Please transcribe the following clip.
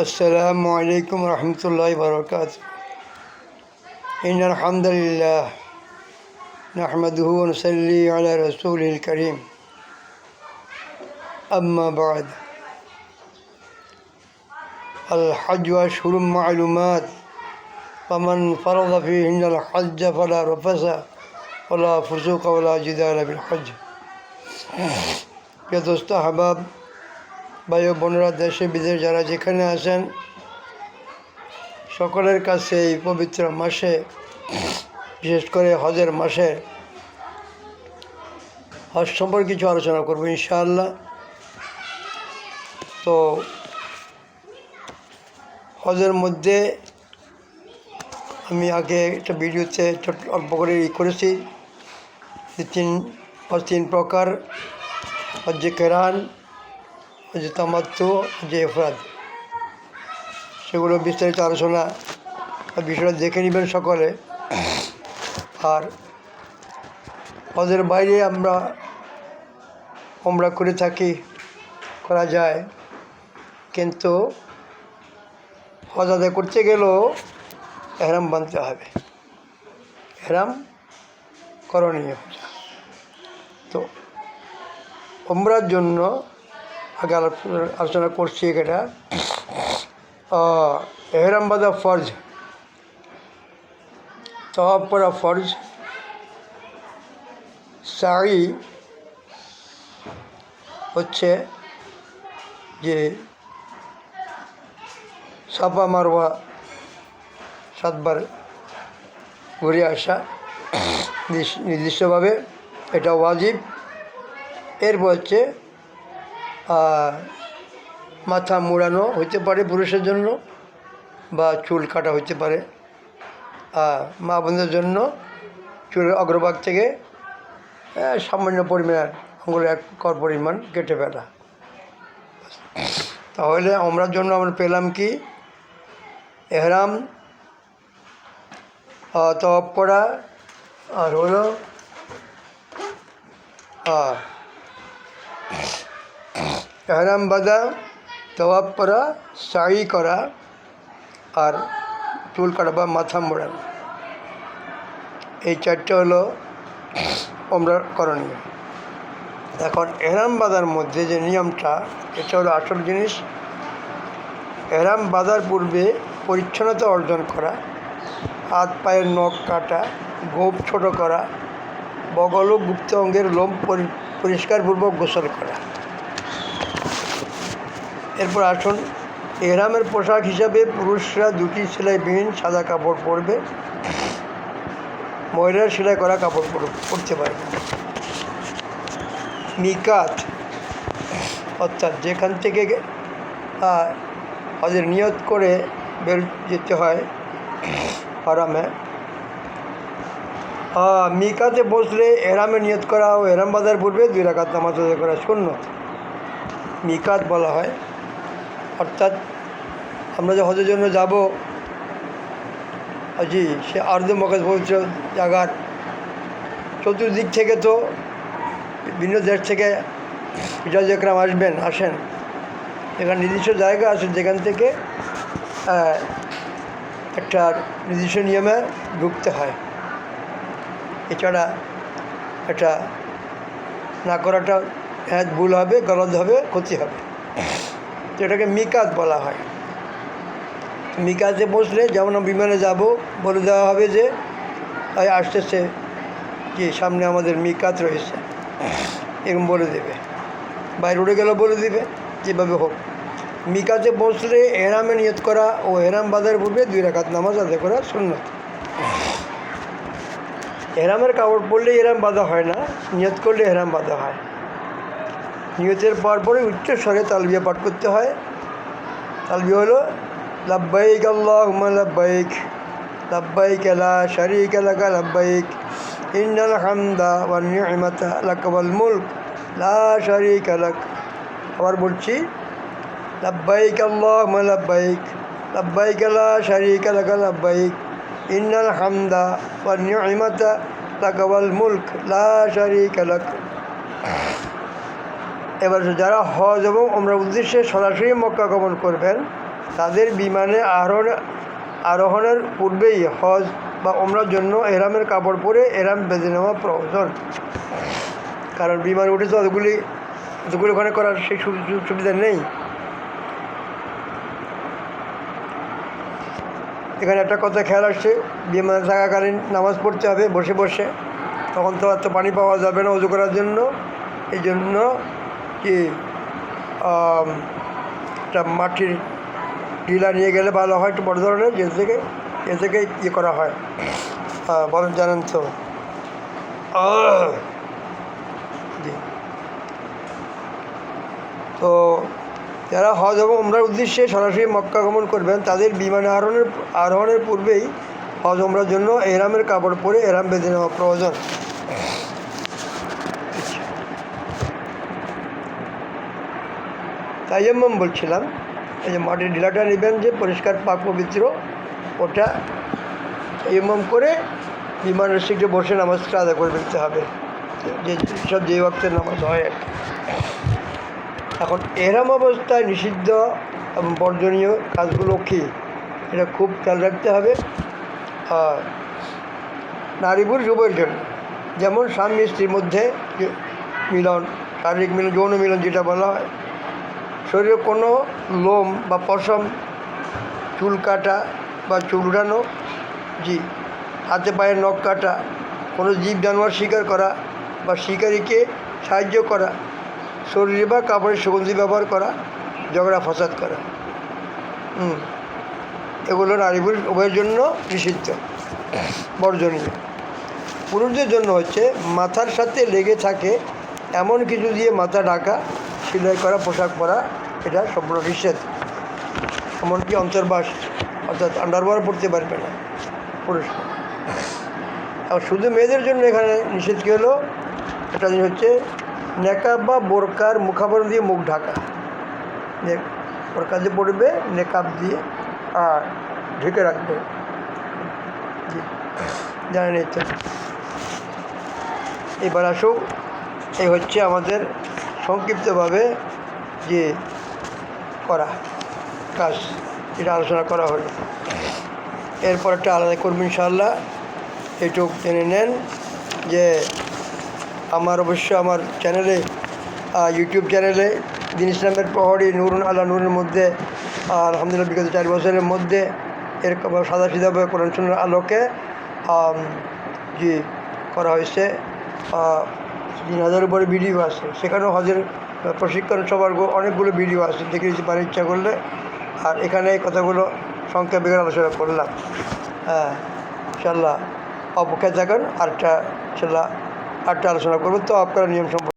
السلام عليكم ورحمة الله وبركاته. إن الحمد لله نحمده ونصلي على رسوله الكريم. أما بعد الحج أشهر معلومات فمن فرض فيهن الحج فلا رفس ولا فسوق ولا جدال في الحج. يا دوست أحباب ভাই ও বোনেরা, দেশে বিদেশ যারা যেখানে আছেন, সকলের কাছে এই পবিত্র মাসে, বিশেষ করে হজের মাসে, হজ সম্পর্কে কিছু আলোচনা করব ইনশাআল্লাহ। তো, হজের মধ্যে আমি আগে একটা ভিডিওতে অল্প করে ই করেছি তিন তিন প্রকার হজ্জে কেরান হজ্জে তামাত্তু যে এফরাদ সেগুলো বিস্তারিত আলোচনা বিষয়টা দেখে নেবেন সকলে। আর হজের বাইরে আমরা আমরা করে থাকি, করা যায়। কিন্তু হজ করতে গেলেও এহরাম বানতে হবে। এহরাম করণীয়। তো ওমরার জন্য আগে আলোচনা- করছি এটা এহরাম বাদা ফরজ। তওয়াব করা ফরজ। সাই হচ্ছে যে সাপা মারওয়া সাতবার ঘুরে আসা। নির্দিষ্টভাবে এটা ওয়াজিব। এরপর হচ্ছে মাথা মুড়ানো হতে পারে পুরুষের জন্য বা চুল কাটা হতে পারে। মা বোনদের জন্য চুলের অগ্রভাগ থেকে সামান্য পরিমাণ আঙুল এক কর পরিমাণ কেটে ফেলা। তাহলে আমরার জন্য আমরা পেলাম কি? এহরাম তপ করা, আর হলো এহরাম বাঁধা তওয়াব করা সাই করা আর চুল কাটা বা মাথা মোড়ানো এই চারটে হলো আমরা করণীয়। এখন এহরাম বাঁধার মধ্যে যে নিয়মটা, এটা হলো আসল জিনিস। এহরাম বাঁধার পূর্বে পরিচ্ছন্নতা অর্জন করা, হাত, পায়ের নখ কাটা গোপ ছোট করা, বগল গুপ্ত অঙ্গের লোম পরি- পরিষ্কারপূর্বক গোসল করা। এরপর আসুন এহরামের পোশাক হিসাবে পুরুষরা দুটি সেলাইবিহীন সাদা কাপড় পরবে। মহিলারা সেলাই করা কাপড় পর- পরতে পারে। মিকাত অর্থাৎ যেখান থেকে হজের নিয়ত করে বের যেতে হয় আহ, মিকাতে বসলে এরামে নিয়ত করা ও এরাম বাজার পূর্বে দুই রাকাত নামাজ করা শূন্য মিকাত বলা হয়। অর্থাৎ আমরা যে হজের জন্য যাব জি, সে আর্ধ মকাজ পবিত্র জায়গার চতুর্দিক থেকে তো বিভিন্ন দেশ থেকে পিজা একরাম আসবেন, আসেন। এখানে নির্দিষ্ট জায়গা আছে যেখান থেকে একটা নির্দিষ্ট নিয়মে ঢুকতে হয়। এছাড়া এটা না করাটা হ্যাঁ ভুল হবে, গলদ হবে, ক্ষতি হবে। তো এটাকে মিকাত বলা হয়। মিকাতে বসলে যেমন বিমানে যাব, বলে দেওয়া হবে যে এই আসতেছে, কি সামনে আমাদের মিকাত রয়েছে। এরকম বলে দেবে। বাইরে উড়ে গেলেও বলে দেবে, যেভাবে হোক। মিকাতে বসলে এরামে নিয়ত করা ও এরাম বাঁধার পূর্বে দুই রাকাত নামাজ আদায় করা সুন্নত। এরামের কাপড় পরলে এরাম বাঁধা হয় না, নিয়ত করলে এরাম বাঁধা হয়। নিয়তের পর পরে উচ্চ স্বরে তালবিয়া পাঠ করতে হয়। তালবিয়া হলো, লাব্বাইক আল্লাহুম্মা লাব্বাইক লাব্বাইক লা শারীকা লাকা লাব্বাইক, ইন্নাল হামদা ওয়ান নি'মাতা লাকা ওয়াল মুলক, লা শারীকা লাক। আবার বলছি, লাব্বাইক আল্লাহুম্মা লাব্বাইক লাব্বাইক লা শারীকা লাকা লাব্বাইক, ইন্নাল হামদা ওয়ান নি'মাতা লাকা ওয়াল মুলক, লা শারীকা লাক। এবার যারা হজ এবং ওমরার উদ্দেশ্যে সরাসরি মক্কা গমন করবেন, তাদের বিমানে আরোহণ আরোহণের পূর্বেই হজ বা ওমরার জন্য এরামের কাপড় পরে এরাম বেঁধে নেওয়া প্রয়োজন। কারণ বিমানে উঠে তো অতগুলি অতগুলি ওখানে করার সেই সুবিধা নেই। এখানে একটা কথা খেয়াল আসছে, বিমানে থাকাকালীন নামাজ পড়তে হবে, বসে বসে। তখন তো এত পানি পাওয়া যাবে না উজু করার জন্য। এই জন্য কি একটা মাটির টিলা নিয়ে গেলে ভালো হয় একটু বড় ধরনের যে থেকে এ থেকে ইয়ে করা হয়। আহ, বলেন জানেন তো। জি। তো যারা হজ এবং ওমরার উদ্দেশ্যে সরাসরি মক্কা গমন করবেন তাদের বিমানে আরোহণের আরোহণের পূর্বেই হজ ওমরার জন্য এরামের কাপড় পরে এরাম বেঁধে নেওয়া প্রয়োজন। তাইয়াম্মম বলছিলাম, এই যে মাটির ঢিলাটা নেবেন যে পরিষ্কার পাক পবিত্র, ওটা ইমাম করে বিমানের সিটে বসে নামাজটা আদায় করে ফেলতে হবে। যে সব যে ওয়াক্তের নামাজ হয় আর এখন এরাম অবস্থায় নিষিদ্ধ এবং বর্জনীয় কাজগুলো কী? এটা খুব খেয়াল রাখতে হবে। আর নারী পুরুষ উভয়ের জন্য। যেমন স্বামী স্ত্রীর মধ্যে মিলন, শারীরিক মিলন, যৌন মিলন যেটা বলা হয় শরীরে কোনো লোম বা পশম, চুল কাটা বা চুল উড়ানো জি, হাতে পায়ে নখ কাটা, কোনো জীব জানোয়ার শিকার করা বা শিকারীকে সাহায্য করা, শরীরে বা কাপড়ের সুগন্ধি ব্যবহার করা, ঝগড়া ফসাদ করা, হুম, এগুলো নারী পুরুষ উভয়ের জন্য নিষিদ্ধ, বর্জনীয়। পুরুষদের জন্য হচ্ছে মাথার সাথে লেগে থাকে এমন কিছু দিয়ে মাথা ঢাকা সেলাই করা, পোশাক পরা, এটা সম্পূর্ণ নিষেধ। এমনকি অন্তর্বাস, অর্থাৎ আন্ডারওয়ার পড়তে পারবে না পুরুষ। আর শুধু মেয়েদের জন্য এখানে নিষেধ কী হলো? এটা জিনিস হচ্ছে নেকাব বা বোরকার মুখাবরণ দিয়ে মুখ ঢাকা। বোরকা যে পড়বে নেকাব দিয়ে, আর ঢেকে রাখবে। জানেন এবার আসুক, এই হচ্ছে আমাদের সংক্ষিপ্তভাবে যে করা কাজ, এটা আলোচনা করা হলো। এরপর একটা আলাদা করবেন ইনশাল্লাহ এইটুক জেনে নেন যে আমার অবশ্য আমার চ্যানেলে ইউটিউব চ্যানেলে দিন ইসলামের প্রহরী নুরুন আল্লাহ নুরের মধ্যে আলহামদুলিল্লাহ বিগত চার বছরের মধ্যে এরকম সাদা সিধাভাবে কোরআন সুন্নার আলোকে জি, করা হয়েছে। তিন হাজার উপরে ভিডিও আছে সেখানেও হজের প্রশিক্ষণ সবার অনেকগুলো ভিডিও আছে দেখে নিতে পারে ইচ্ছা করলে। আর এখানে এই কথাগুলো সংক্ষেপে আলোচনা করলাম। হ্যাঁ ইনশাল্লাহ অপেক্ষায় থাকেন, আরেকটা ইনশাল্লাহ আরেকটা আলোচনা করব। তো আপনারা নিয়ম সম্পর্কে